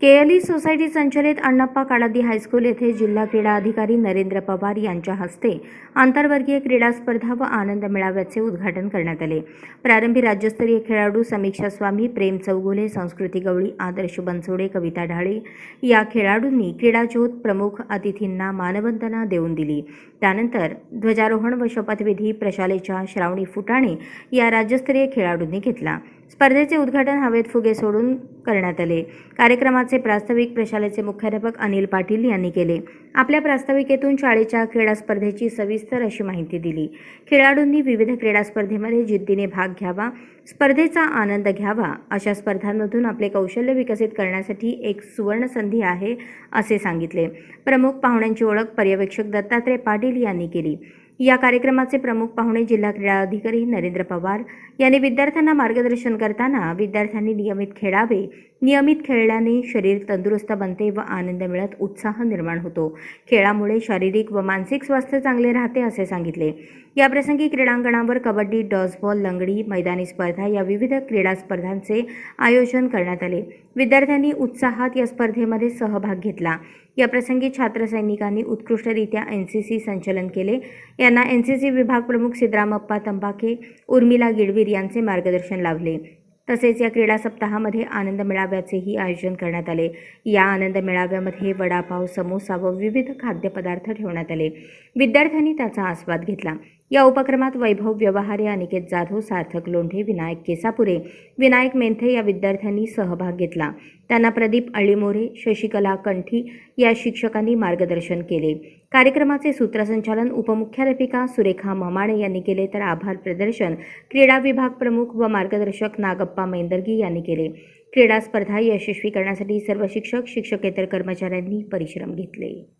KLE society संचलित अण्णप्पा काळादी high school येथे जिल्हा क्रीडा अधिकारी नरेंद्र पवार यांच्या हस्ते आंतरवर्गीय क्रीडा स्पर्धा व आनंद मेळाव्याचे उद्घाटन करण्यात आले. प्रारंभी राज्यस्तरीय खेळाडू समीक्षा स्वामी प्रेम चौगुले संस्कृती गवळी आदर्श बनसोडे कविता ढाळे या खेळाडूंनी क्रीडाज्योत प्रमुख अतिथींना मानवंदना देऊन दिली. त्यानंतर ध्वजारोहण व शपथविधी प्रशालेच्या श्रावणी फुटाणे या राज्यस्तरीय खेळाडूंनी घेतला. स्पर्धेचे उद्घाटन हवेत फुगे सोडून करण्यात आले. कार्यक्रमाचे प्रास्ताविक प्रशालेचे मुख्याध्यापक अनिल पाटील यांनी केले. आपल्या प्रास्ताविकेतून शाळेच्या क्रीडा स्पर्धेची सविस्तर अशी माहिती दिली. खेळाडूंनी विविध क्रीडा स्पर्धेमध्ये जिद्दीने भाग घ्यावा स्पर्धेचा आनंद घ्यावा अशा स्पर्धांमधून आपले कौशल्य विकसित करण्यासाठी एक सुवर्ण संधी आहे असे सांगितले. प्रमुख पाहुण्यांची ओळख पर्यवेक्षक दत्तात्रय पाटील यांनी केली. या कार्यक्रमाचे प्रमुख पाहुणे जिल्हा क्रीडा अधिकारी नरेंद्र पवार यांनी विद्यार्थ्यांना मार्गदर्शन करताना विद्यार्थ्यांनी नियमित खेळावे नियमित खेळल्याने शरीर तंदुरुस्त बनते व आनंद मिळत उत्साह निर्माण होतो. खेळामुळे शारीरिक व मानसिक स्वास्थ्य चांगले राहते असे सांगितले. याप्रसंगी क्रीडांगणावर कबड्डी डॉसबॉल लंगडी मैदानी स्पर्धा या विविध क्रीडा स्पर्धांचे आयोजन करण्यात आले. विद्यार्थ्यांनी उत्साहात या स्पर्धेमध्ये सहभाग घेतला. याप्रसंगी छात्रसैनिकांनी उत्कृष्टरित्या एन सी सी संचलन केले. यांना एन सी सी विभाग प्रमुख सिद्रामप्पा तंबाखे उर्मिला गिडवीर यांचे मार्गदर्शन लाभले. तसेच या क्रीडा सप्ताहामध्ये आनंद मेळाव्याचेही आयोजन करण्यात आले. या आनंद मेळाव्यामध्ये वडापाव समोसा व विविध खाद्यपदार्थ ठेवण्यात आले. विद्यार्थ्यांनी त्याचा आस्वाद घेतला. या उपक्रमात वैभव व्यवहारे अनिकेत जाधव सार्थक लोंढे विनायक केसापुरे विनायक मेंथे या विद्यार्थ्यांनी सहभाग घेतला. त्यांना प्रदीप अळीमोरे शशिकला कंठी या शिक्षकांनी मार्गदर्शन केले. कार्यक्रमाचे सूत्रसंचालन उपमुख्याध्यापिका सुरेखा ममाणे यांनी केले तर आभार प्रदर्शन क्रीडा विभाग प्रमुख व मार्गदर्शक नागप्पा मेंदर्गी यांनी केले. क्रीडा स्पर्धा यशस्वी करण्यासाठी सर्व शिक्षक शिक्षकेतर कर्मचाऱ्यांनी परिश्रम घेतले.